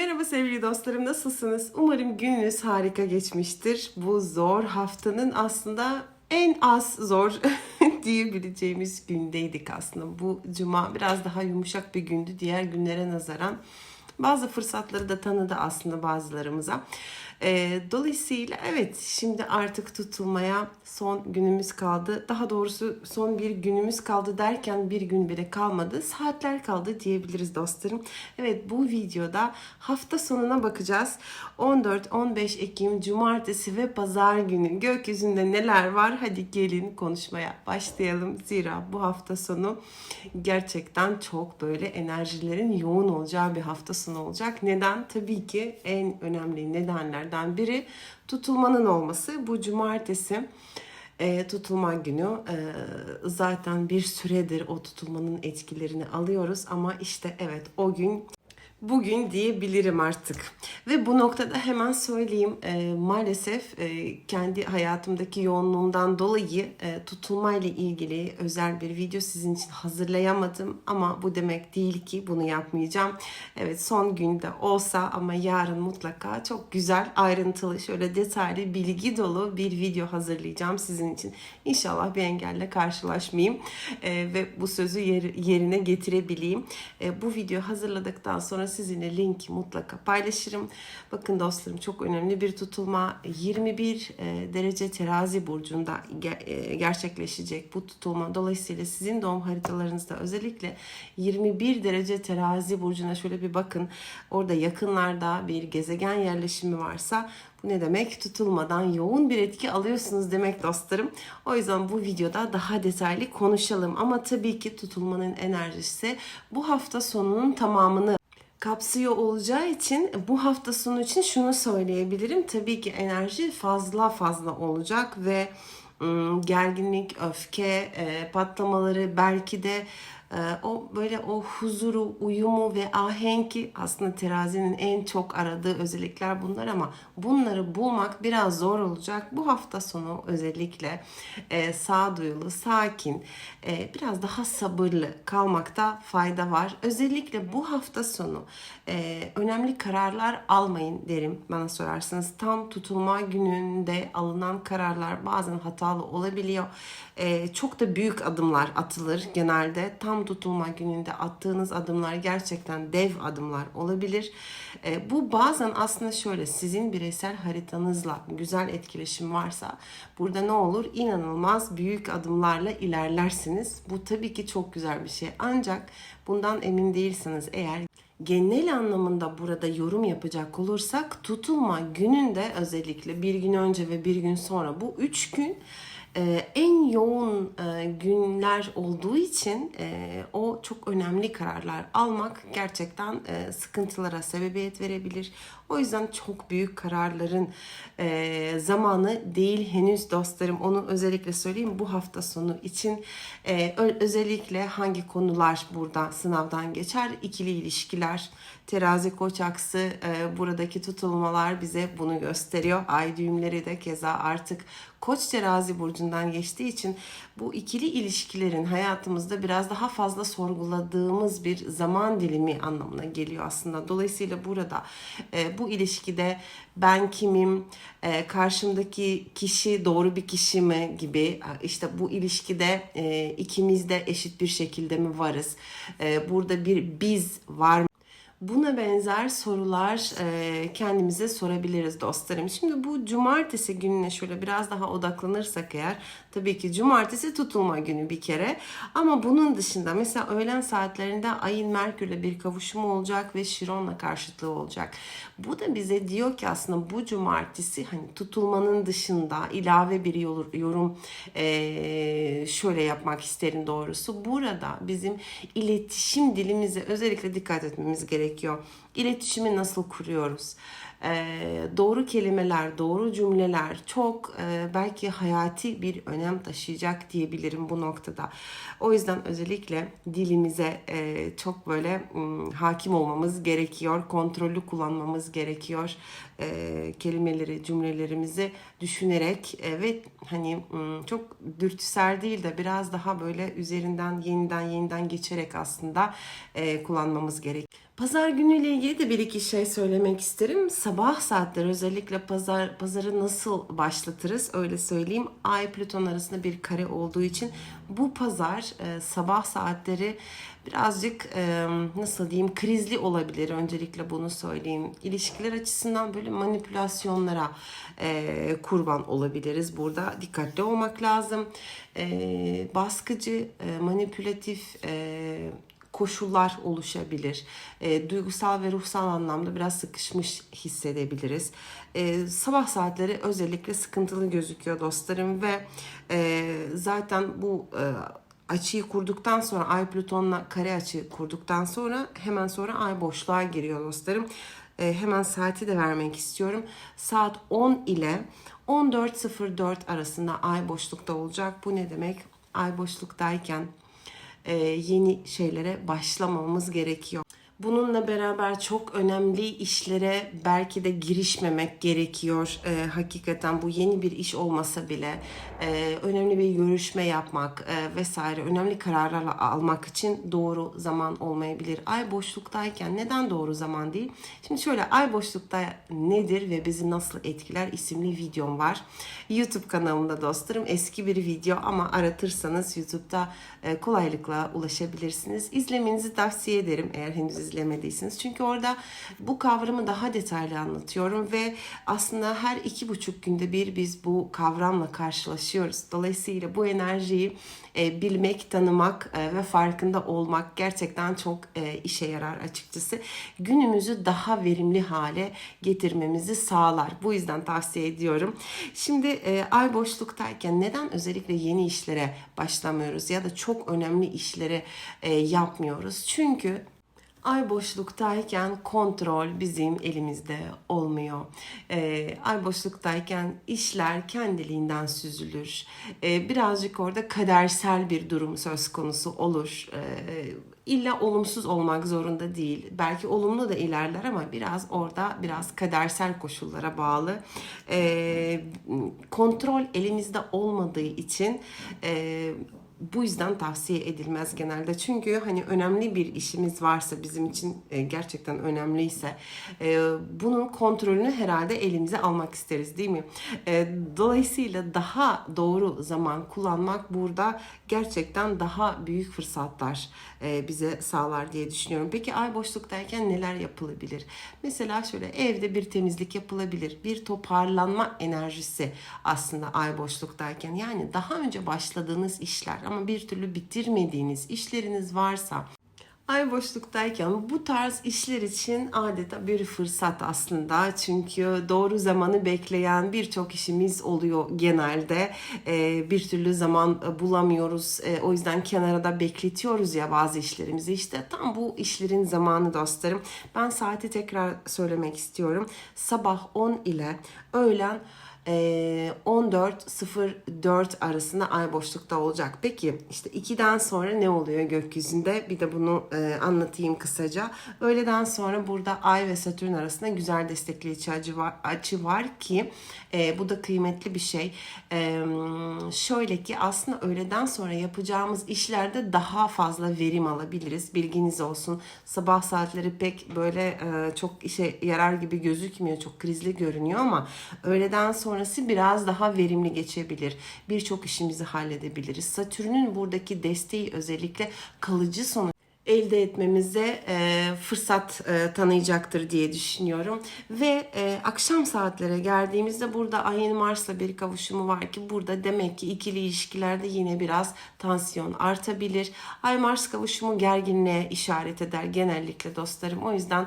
Merhaba sevgili dostlarım nasılsınız? Umarım gününüz harika geçmiştir. Bu zor haftanın aslında en az zor diyebileceğimiz gündeydik aslında. Bu cuma biraz daha yumuşak bir gündü diğer günlere nazaran. Bazı fırsatları da tanıdı aslında bazılarımıza. Ee, dolayısıyla evet şimdi artık tutulmaya son günümüz kaldı. Daha doğrusu son bir günümüz kaldı derken bir gün bile kalmadı. Saatler kaldı diyebiliriz dostlarım. Evet bu videoda hafta sonuna bakacağız. 14-15 Ekim Cumartesi ve Pazar günü gökyüzünde neler var? Hadi gelin konuşmaya başlayalım. Zira bu hafta sonu gerçekten çok böyle enerjilerin yoğun olacağı bir hafta sonu olacak. Neden? Tabii ki en önemli nedenlerden biri tutulmanın olması. Bu cumartesi e, tutulma günü e, zaten bir süredir o tutulmanın etkilerini alıyoruz ama işte evet o gün bugün diyebilirim artık. Ve bu noktada hemen söyleyeyim e, maalesef e, kendi hayatımdaki yoğunluğumdan dolayı e, tutulmayla ilgili özel bir video sizin için hazırlayamadım ama bu demek değil ki bunu yapmayacağım. Evet son günde olsa ama yarın mutlaka çok güzel ayrıntılı şöyle detaylı bilgi dolu bir video hazırlayacağım sizin için. İnşallah bir engelle karşılaşmayayım e, ve bu sözü yer- yerine getirebileyim. E, bu video hazırladıktan sonra sizinle linki mutlaka paylaşırım. Bakın dostlarım çok önemli bir tutulma 21 e, derece terazi burcunda e, gerçekleşecek bu tutulma. Dolayısıyla sizin doğum haritalarınızda özellikle 21 derece terazi burcuna şöyle bir bakın. Orada yakınlarda bir gezegen yerleşimi varsa bu ne demek? Tutulmadan yoğun bir etki alıyorsunuz demek dostlarım. O yüzden bu videoda daha detaylı konuşalım. Ama tabii ki tutulmanın enerjisi bu hafta sonunun tamamını kapsıyor olacağı için bu hafta sonu için şunu söyleyebilirim. Tabii ki enerji fazla fazla olacak ve gerginlik, öfke, patlamaları belki de o böyle o huzuru, uyumu ve ahenki aslında terazinin en çok aradığı özellikler bunlar ama bunları bulmak biraz zor olacak. Bu hafta sonu özellikle e, sağduyulu, sakin, e, biraz daha sabırlı kalmakta fayda var. Özellikle bu hafta sonu e, önemli kararlar almayın derim bana sorarsanız. Tam tutulma gününde alınan kararlar bazen hatalı olabiliyor. E, çok da büyük adımlar atılır genelde. Tam tutulma gününde attığınız adımlar gerçekten dev adımlar olabilir. E, bu bazen aslında şöyle sizin bireysel haritanızla güzel etkileşim varsa burada ne olur? İnanılmaz büyük adımlarla ilerlersiniz. Bu tabii ki çok güzel bir şey. Ancak bundan emin değilseniz eğer genel anlamında burada yorum yapacak olursak tutulma gününde özellikle bir gün önce ve bir gün sonra bu üç gün e, en yoğun e, günler olduğu için e, o çok önemli kararlar almak gerçekten e, sıkıntılara sebebiyet verebilir. O yüzden çok büyük kararların e, zamanı değil henüz dostlarım. Onu özellikle söyleyeyim bu hafta sonu için e, özellikle hangi konular burada sınavdan geçer? İkili ilişkiler, terazi koç aksı e, buradaki tutulmalar bize bunu gösteriyor. Ay düğümleri de keza artık koç terazi burcundan geçtiği için bu ikili ilişkilerin hayatımızda biraz daha fazla sorguladığımız bir zaman dilimi anlamına geliyor aslında. Dolayısıyla burada e, bu ilişkide ben kimim, e, karşımdaki kişi doğru bir kişi mi gibi işte bu ilişkide e, ikimiz de eşit bir şekilde mi varız? E, burada bir biz var mı? Buna benzer sorular e, kendimize sorabiliriz dostlarım. Şimdi bu cumartesi gününe şöyle biraz daha odaklanırsak eğer tabii ki cumartesi tutulma günü bir kere ama bunun dışında mesela öğlen saatlerinde ayın Merkür'le bir kavuşumu olacak ve Şiron'la karşıtlığı olacak. Bu da bize diyor ki aslında bu cumartesi hani tutulmanın dışında ilave bir yor- yorum e, şöyle yapmak isterim doğrusu. Burada bizim iletişim dilimize özellikle dikkat etmemiz gerekiyor. İletişimi nasıl kuruyoruz? Ee, doğru kelimeler, doğru cümleler çok e, belki hayati bir önem taşıyacak diyebilirim bu noktada. O yüzden özellikle dilimize e, çok böyle hakim olmamız gerekiyor, kontrollü kullanmamız gerekiyor. E, kelimeleri, cümlelerimizi düşünerek ve hani çok dürtüsel değil de biraz daha böyle üzerinden yeniden yeniden geçerek aslında kullanmamız gerekiyor. Pazar günüyle ilgili de bir iki şey söylemek isterim. Sabah saatleri özellikle pazar pazarı nasıl başlatırız öyle söyleyeyim. Ay Plüton arasında bir kare olduğu için bu pazar e, sabah saatleri birazcık e, nasıl diyeyim krizli olabilir. Öncelikle bunu söyleyeyim. İlişkiler açısından böyle manipülasyonlara e, kurban olabiliriz. Burada dikkatli olmak lazım. E, baskıcı, e, manipülatif e, koşullar oluşabilir. E, duygusal ve ruhsal anlamda biraz sıkışmış hissedebiliriz. E, sabah saatleri özellikle sıkıntılı gözüküyor dostlarım ve e, zaten bu e, açıyı kurduktan sonra Ay Plüton'la kare açı kurduktan sonra hemen sonra Ay boşluğa giriyor dostlarım. E, hemen saati de vermek istiyorum. Saat 10 ile 14.04 arasında Ay boşlukta olacak. Bu ne demek? Ay boşluktayken yeni şeylere başlamamız gerekiyor. Bununla beraber çok önemli işlere belki de girişmemek gerekiyor. E, hakikaten bu yeni bir iş olmasa bile e, önemli bir görüşme yapmak e, vesaire önemli kararlar almak için doğru zaman olmayabilir. Ay boşluktayken neden doğru zaman değil? Şimdi şöyle ay boşlukta nedir ve bizi nasıl etkiler isimli videom var. YouTube kanalımda dostlarım eski bir video ama aratırsanız YouTube'da e, kolaylıkla ulaşabilirsiniz. İzlemenizi tavsiye ederim eğer henüz izlemediyseniz. Çünkü orada bu kavramı daha detaylı anlatıyorum ve aslında her iki buçuk günde bir biz bu kavramla karşılaşıyoruz. Dolayısıyla bu enerjiyi e, bilmek, tanımak e, ve farkında olmak gerçekten çok e, işe yarar açıkçası. Günümüzü daha verimli hale getirmemizi sağlar. Bu yüzden tavsiye ediyorum. Şimdi e, ay boşluktayken neden özellikle yeni işlere başlamıyoruz ya da çok önemli işleri e, yapmıyoruz? Çünkü Ay boşluktayken kontrol bizim elimizde olmuyor. Ee, ay boşluktayken işler kendiliğinden süzülür. Ee, birazcık orada kadersel bir durum söz konusu olur. Ee, illa olumsuz olmak zorunda değil. Belki olumlu da ilerler ama biraz orada biraz kadersel koşullara bağlı. Ee, kontrol elimizde olmadığı için e, bu yüzden tavsiye edilmez genelde. Çünkü hani önemli bir işimiz varsa bizim için e, gerçekten önemliyse e, bunun kontrolünü herhalde elimize almak isteriz değil mi? E, dolayısıyla daha doğru zaman kullanmak burada gerçekten daha büyük fırsatlar bize sağlar diye düşünüyorum. Peki ay boşluktayken neler yapılabilir? Mesela şöyle evde bir temizlik yapılabilir. Bir toparlanma enerjisi aslında ay boşluktayken. Yani daha önce başladığınız işler ama bir türlü bitirmediğiniz işleriniz varsa Ay boşluktayken bu tarz işler için adeta bir fırsat aslında. Çünkü doğru zamanı bekleyen birçok işimiz oluyor genelde. Ee, bir türlü zaman bulamıyoruz. Ee, o yüzden kenara da bekletiyoruz ya bazı işlerimizi. İşte tam bu işlerin zamanı dostlarım. Ben saati tekrar söylemek istiyorum. Sabah 10 ile öğlen 14.04 arasında ay boşlukta olacak. Peki işte 2'den sonra ne oluyor gökyüzünde? Bir de bunu e, anlatayım kısaca. Öğleden sonra burada ay ve satürn arasında güzel destekleyici açı var, açı var ki e, bu da kıymetli bir şey. E, şöyle ki aslında öğleden sonra yapacağımız işlerde daha fazla verim alabiliriz. Bilginiz olsun. Sabah saatleri pek böyle çok işe yarar gibi gözükmüyor. Çok krizli görünüyor ama öğleden sonra sonrası biraz daha verimli geçebilir. Birçok işimizi halledebiliriz. Satürn'ün buradaki desteği özellikle kalıcı sonuç elde etmemize e, fırsat e, tanıyacaktır diye düşünüyorum. Ve e, akşam saatlere geldiğimizde burada ayın Mars'la bir kavuşumu var ki burada demek ki ikili ilişkilerde yine biraz tansiyon artabilir. Ay Mars kavuşumu gerginliğe işaret eder genellikle dostlarım. O yüzden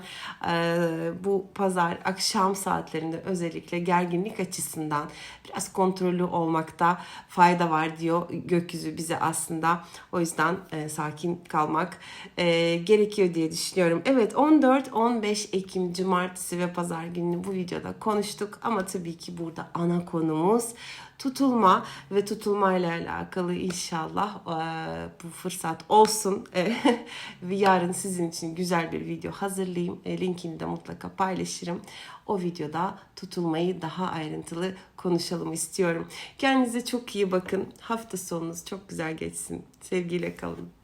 e, bu pazar akşam saatlerinde özellikle gerginlik açısından biraz kontrollü olmakta fayda var diyor gökyüzü bize aslında. O yüzden e, sakin kalmak e, gerekiyor diye düşünüyorum. Evet 14-15 Ekim Cumartesi ve Pazar gününü bu videoda konuştuk ama tabii ki burada ana konumuz tutulma ve tutulmayla alakalı inşallah e, bu fırsat olsun. E, yarın sizin için güzel bir video hazırlayayım. E, linkini de mutlaka paylaşırım. O videoda tutulmayı daha ayrıntılı konuşalım istiyorum. Kendinize çok iyi bakın. Hafta sonunuz çok güzel geçsin. Sevgiyle kalın.